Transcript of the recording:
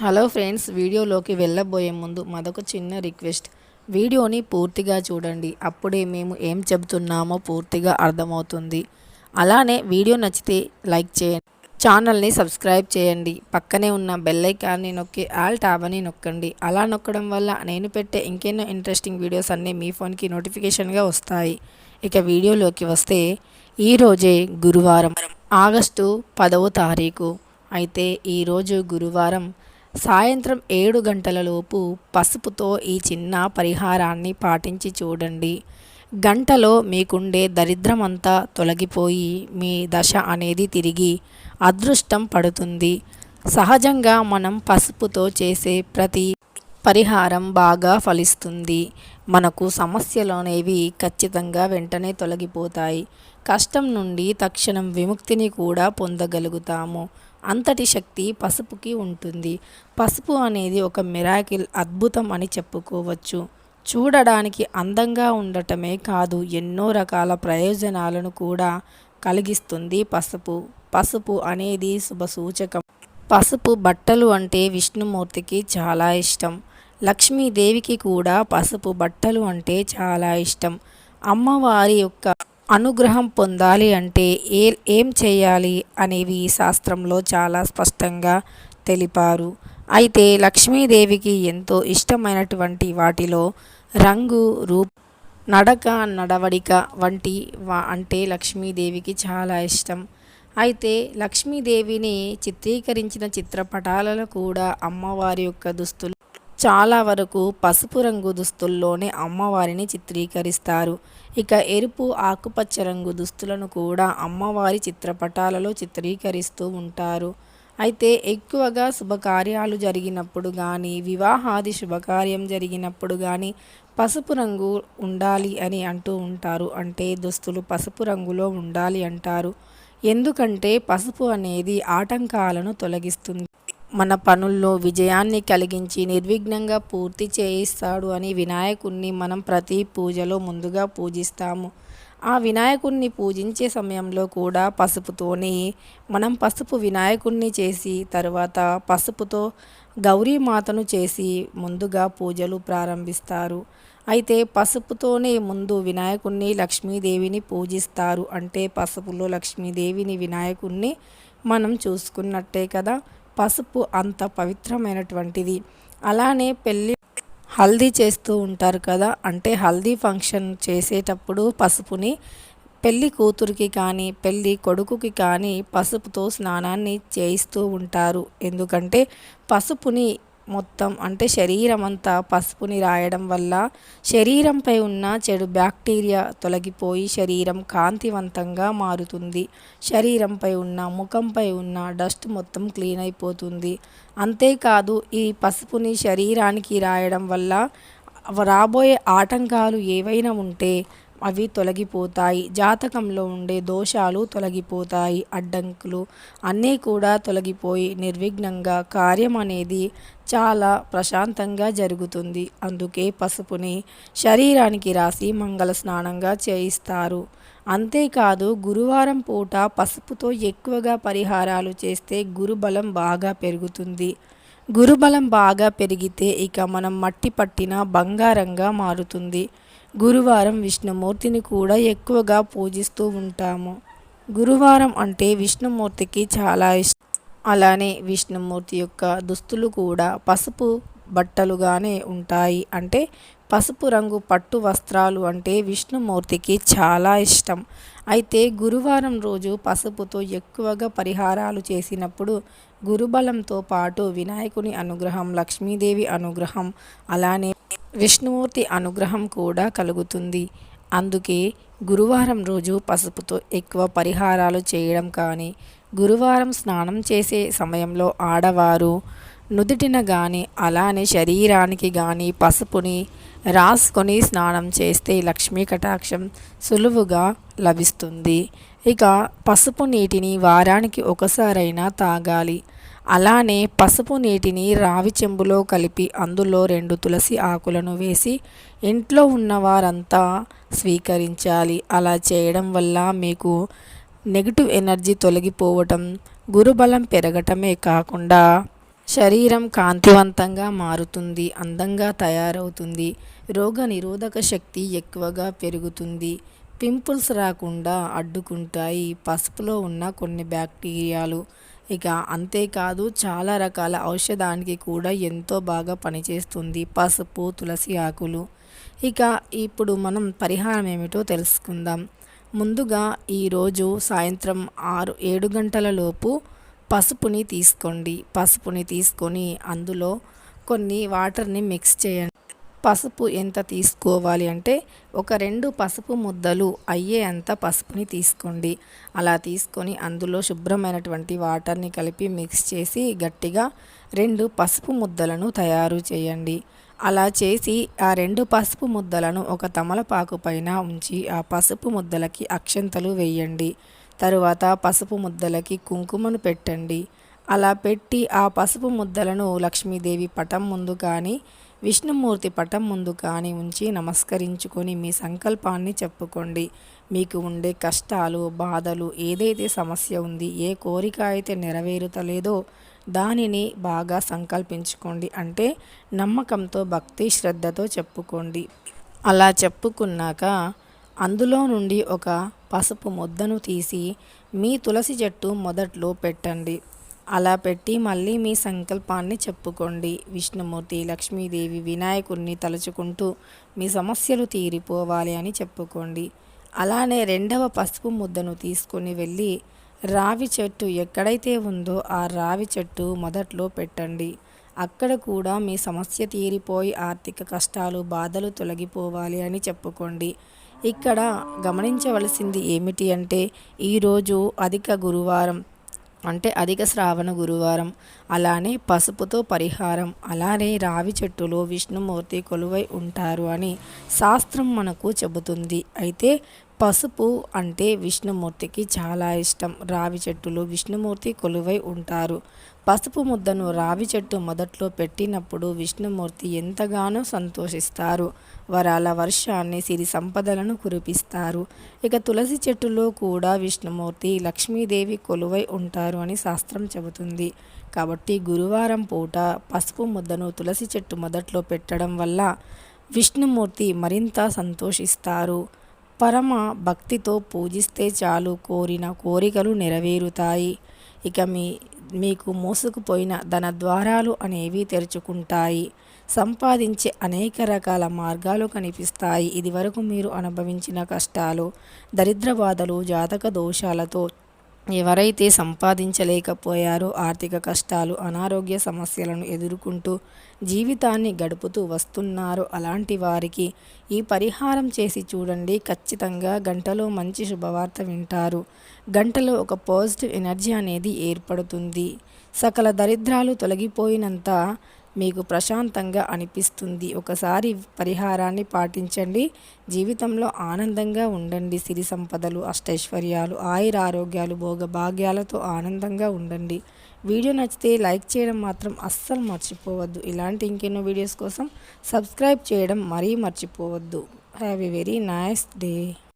Hello friends వీడియోలోకి వెళ్ళబోయే ముందు మాదొక చిన్న రిక్వెస్ట్. వీడియోని పూర్తిగా చూడండి. అప్పుడే మేము ఏం చెబుతున్నామో పూర్తిగా అర్థమవుతుంది. అలానే వీడియో నచ్చితే లైక్ చేయండి. ఛానల్ని సబ్స్క్రైబ్ చేయండి. పక్కనే ఉన్న బెల్లైకాన్ని నొక్కి ఆల్ ట్యాబ్ అని నొక్కండి. అలా నొక్కడం వల్ల నేను పెట్టే ఇంకెన్నో ఇంట్రెస్టింగ్ వీడియోస్ అన్నీ మీ ఫోన్కి నోటిఫికేషన్గా వస్తాయి. ఇక వీడియోలోకి వస్తే ఈరోజే గురువారం ఆగస్టు పదవ తారీఖు. అయితే ఈరోజు గురువారం సాయంత్రం ఏడు గంటలలోపు పసుపుతో ఈ చిన్న పరిహారాన్ని పాటించి చూడండి. గంటలో మీకుండే దరిద్రమంతా తొలగిపోయి మీ దశ అనేది తిరిగి అదృష్టం పడుతుంది. సహజంగా మనం పసుపుతో చేసే ప్రతి పరిహారం బాగా ఫలిస్తుంది. మనకు సమస్యలు అనేవి ఖచ్చితంగా వెంటనే తొలగిపోతాయి. కష్టం నుండి తక్షణం విముక్తిని కూడా పొందగలుగుతాము. అంతటి శక్తి పసుపుకి ఉంటుంది. పసుపు అనేది ఒక మిరాకిల్ అద్భుతం అని చెప్పుకోవచ్చు. చూడడానికి అందంగా ఉండటమే కాదు ఎన్నో రకాల ప్రయోజనాలను కూడా కలిగిస్తుంది పసుపు. పసుపు అనేది శుభ సూచకం పసుపు బట్టలు అంటే విష్ణుమూర్తికి చాలా ఇష్టం. లక్ష్మీదేవికి కూడా పసుపు బట్టలు అంటే చాలా ఇష్టం. అమ్మవారి యొక్క అనుగ్రహం పొందాలి అంటే ఏ ఏం చేయాలి అనేవి శాస్త్రంలో చాలా స్పష్టంగా తెలిపారు. అయితే లక్ష్మీదేవికి ఎంతో ఇష్టమైనటువంటి వాటిలో రంగు రూప్ నడక నడవడిక వంటి అంటే లక్ష్మీదేవికి చాలా ఇష్టం. అయితే లక్ష్మీదేవిని చిత్రీకరించిన చిత్రపటాలలో కూడా అమ్మవారి యొక్క దుస్తులు చాలా వరకు పసుపు రంగు దుస్తుల్లోనే అమ్మవారిని చిత్రీకరిస్తారు. ఇక ఎరుపు ఆకుపచ్చ రంగు దుస్తులను కూడా అమ్మవారి చిత్రపటాలలో చిత్రీకరిస్తూ ఉంటారు. అయితే ఎక్కువగా శుభకార్యాలు జరిగినప్పుడు కానీ వివాహాది శుభకార్యం జరిగినప్పుడు కానీ పసుపు రంగు ఉండాలి అని అంటూ ఉంటారు. అంటే దుస్తులు పసుపు రంగులో ఉండాలి అంటారు. ఎందుకంటే పసుపు అనేది ఆటంకాలను తొలగిస్తుంది. మన పనుల్లో విజయాన్ని కలిగించి నిర్విఘ్నంగా పూర్తి చేయిస్తాడు అని వినాయకుణ్ణి మనం ప్రతి పూజలో ముందుగా పూజిస్తాము. ఆ వినాయకుణ్ణి పూజించే సమయంలో కూడా పసుపుతోనే మనం పసుపు వినాయకుణ్ణి చేసి తర్వాత పసుపుతో గౌరీమాతను చేసి ముందుగా పూజలు ప్రారంభిస్తారు. అయితే పసుపుతోనే ముందు వినాయకుణ్ణి లక్ష్మీదేవిని పూజిస్తారు. అంటే పసుపులో లక్ష్మీదేవిని వినాయకుణ్ణి మనం చూసుకున్నట్టే కదా? పసుపు అంత పవిత్రమైనటువంటిది. అలానే పెళ్ళి హల్దీ చేస్తూ ఉంటారు కదా అంటే హల్దీ ఫంక్షన్ చేసేటప్పుడు పసుపుని పెళ్ళి కూతురికి కానీ పెళ్ళి కొడుకుకి కానీ పసుపుతో స్నానాన్ని చేయిస్తూ ఉంటారు. ఎందుకంటే పసుపుని మొత్తం అంటే శరీరం అంతా పసుపుని రాయడం వల్ల శరీరంపై ఉన్న చెడు బ్యాక్టీరియా తొలగిపోయి శరీరం కాంతివంతంగా మారుతుంది. శరీరంపై ఉన్న ముఖంపై ఉన్న డస్ట్ మొత్తం క్లీన్ అయిపోతుంది. అంతేకాదు ఈ పసుపుని శరీరానికి రాయడం వల్ల రాబోయే ఆటంకాలు ఏవైనా ఉంటే అవి తొలగిపోతాయి. జాతకంలో ఉండే దోషాలు తొలగిపోతాయి. అడ్డంకులు అన్నీ కూడా తొలగిపోయి నిర్విఘ్నంగా కార్యం అనేది చాలా ప్రశాంతంగా జరుగుతుంది. అందుకే పసుపుని శరీరానికి రాసి మంగళ స్నానంగా చేయిస్తారు. అంతేకాదు గురువారం పూట పసుపుతో ఎక్కువగా పరిహారాలు చేస్తే గురుబలం బాగా పెరుగుతుంది. గురుబలం బాగా పెరిగితే ఇక మనం మట్టి పట్టిన బంగారంగా మారుతుంది. గురువారం విష్ణుమూర్తిని కూడా ఎక్కువగా పూజిస్తూ ఉంటాము. గురువారం అంటే విష్ణుమూర్తికి చాలా ఇష్టం. అలానే విష్ణుమూర్తి యొక్క దుస్తులు కూడా పసుపు బట్టలుగానే ఉంటాయి. అంటే పసుపు రంగు పట్టు వస్త్రాలు అంటే విష్ణుమూర్తికి చాలా ఇష్టం. అయితే గురువారం రోజు పసుపుతో ఎక్కువగా పరిహారాలు చేసినప్పుడు గురుబలంతో పాటు వినాయకుని అనుగ్రహం లక్ష్మీదేవి అనుగ్రహం అలానే విష్ణుమూర్తి అనుగ్రహం కూడా కలుగుతుంది. అందుకే గురువారం రోజు పసుపుతో ఎక్కువ పరిహారాలు చేయడం కానీ గురువారం స్నానం చేసే సమయంలో ఆడవారు నుదుటిన కానీ అలానే శరీరానికి కానీ పసుపుని రాసుకొని స్నానం చేస్తే లక్ష్మీ కటాక్షం సులువుగా లభిస్తుంది. ఇక పసుపు నీటిని వారానికి ఒకసారైనా తాగాలి. అలానే పసుపు నీటిని రావి చెంబులో కలిపి అందులో రెండు తులసి ఆకులను వేసి ఇంట్లో ఉన్నవారంతా స్వీకరించాలి. అలా చేయడం వల్ల మీకు నెగిటివ్ ఎనర్జీ తొలగిపోవటం గురుబలం పెరగటమే కాకుండా శరీరం కాంతివంతంగా మారుతుంది అందంగా తయారవుతుంది. రోగ నిరోధక శక్తి ఎక్కువగా పెరుగుతుంది. పింపుల్స్ రాకుండా అడ్డుకుంటాయి. పసుపులో ఉన్న కొన్ని బ్యాక్టీరియాలు. ఇక అంతేకాదు చాలా రకాల ఔషధానికి కూడా ఎంతో బాగా పనిచేస్తుంది. పసుపు తులసి ఆకులు. ఇక ఇప్పుడు మనం పరిహారం ఏమిటో తెలుసుకుందాం. ముందుగా ఈరోజు సాయంత్రం ఆరు ఏడు గంటల లోపు పసుపుని తీసుకోండి. పసుపుని తీసుకొని అందులో కొన్ని వాటర్ని మిక్స్ చేయండి. పసుపు ఎంత తీసుకోవాలి అంటే ఒక రెండు పసుపు ముద్దలు అయ్యే అంత పసుపుని తీసుకోండి. అలా తీసుకొని అందులో శుభ్రమైనటువంటి వాటర్ని కలిపి మిక్స్ చేసి గట్టిగా రెండు పసుపు ముద్దలను తయారు చేయండి. అలా చేసి ఆ రెండు పసుపు ముద్దలను ఒక తమలపాకు పైన ఉంచి ఆ పసుపు ముద్దలకి అక్షంతలు వేయండి. తరువాత పసుపు ముద్దలకి కుంకుమను పెట్టండి. అలా పెట్టి ఆ పసుపు ముద్దలను లక్ష్మీదేవి పటం ముందు కానీ విష్ణుమూర్తి పటం ముందు కానీ ఉంచి నమస్కరించుకొని మీ సంకల్పాన్ని చెప్పుకోండి. మీకు ఉండే కష్టాలు బాధలు ఏదైతే సమస్య ఉంది ఏ కోరిక అయితే నెరవేరుతలేదో దానిని బాగా సంకల్పించుకోండి. అంటే నమ్మకంతో భక్తి శ్రద్ధతో చెప్పుకోండి. అలా చెప్పుకున్నాక అందులో నుండి ఒక పసుపు ముద్దను తీసి మీ తులసి చెట్టు మొదట్లో పెట్టండి. అలా పెట్టి మళ్ళీ మీ సంకల్పాన్ని చెప్పుకోండి. విష్ణుమూర్తి లక్ష్మీదేవి వినాయకుడిని తలుచుకుంటూ మీ సమస్యలు తీరిపోవాలి అని చెప్పుకోండి. అలానే రెండవ పసుపు ముద్దను తీసుకొని వెళ్ళి రావి చెట్టు ఎక్కడైతే ఉందో ఆ రావి చెట్టు మొదట్లో పెట్టండి. అక్కడ కూడా మీ సమస్య తీరిపోయి ఆర్థిక కష్టాలు బాధలు తొలగిపోవాలి అని చెప్పుకోండి. ఇక్కడ గమనించవలసింది ఏమిటి అంటే ఈరోజు అధిక గురువారం అంటే అధిక శ్రావణ గురువారం అలానే పసుపుతో పరిహారం అలానే రావి చెట్టులో విష్ణుమూర్తి కొలువై ఉంటారు అని శాస్త్రం మనకు చెబుతుంది. అయితే పసుపు అంటే విష్ణుమూర్తికి చాలా ఇష్టం. రావి చెట్టులో విష్ణుమూర్తి కొలువై ఉంటారు. పసుపు ముద్దను రావి చెట్టు మొదట్లో పెట్టినప్పుడు విష్ణుమూర్తి ఎంతగానో సంతోషిస్తారు. వరాల వర్షాన్ని సిరి సంపదలను కురిపిస్తారు. ఇక తులసి చెట్టులో కూడా విష్ణుమూర్తి లక్ష్మీదేవి కొలువై ఉంటారు అని శాస్త్రం చెబుతుంది. కాబట్టి గురువారం పూట పసుపు ముద్దను తులసి చెట్టు మొదట్లో పెట్టడం వల్ల విష్ణుమూర్తి మరింత సంతోషిస్తారు. పరమ భక్తితో పూజిస్తే చాలు కోరిన కోరికలు నెరవేరుతాయి. ఇక మీ మీకు మోసుకుపోయిన ధన ద్వారాలు అనేవి తెరుచుకుంటాయి. సంపాదించే అనేక రకాల మార్గాలు కనిపిస్తాయి. ఇదివరకు మీరు అనుభవించిన కష్టాలు దరిద్ర బాధలు జాతక దోషాలతో ఎవరైతే సంపాదించలేకపోయారో ఆర్థిక కష్టాలు అనారోగ్య సమస్యలను ఎదుర్కొంటూ జీవితాన్ని గడుపుతూ వస్తున్నారో అలాంటి వారికి ఈ పరిహారం చేసి చూడండి. ఖచ్చితంగా గంటలో మంచి శుభవార్త వింటారు. గంటలో ఒక పాజిటివ్ ఎనర్జీ అనేది ఏర్పడుతుంది. సకల దరిద్రాలు తొలగిపోయినంత మీకు ప్రశాంతంగా అనిపిస్తుంది. ఒకసారి పరిహారాన్ని పాటించండి. జీవితంలో ఆనందంగా ఉండండి. సిరి సంపదలు అష్టైశ్వర్యాలు ఆయుర ఆరోగ్యాలు భోగభాగ్యాలతో ఆనందంగా ఉండండి. వీడియో నచ్చితే లైక్ చేయడం మాత్రం అస్సలు మర్చిపోవద్దు. ఇలాంటి ఇంకెన్నో వీడియోస్ కోసం సబ్స్క్రైబ్ చేయడం మరీ మర్చిపోవద్దు. Have a very nice day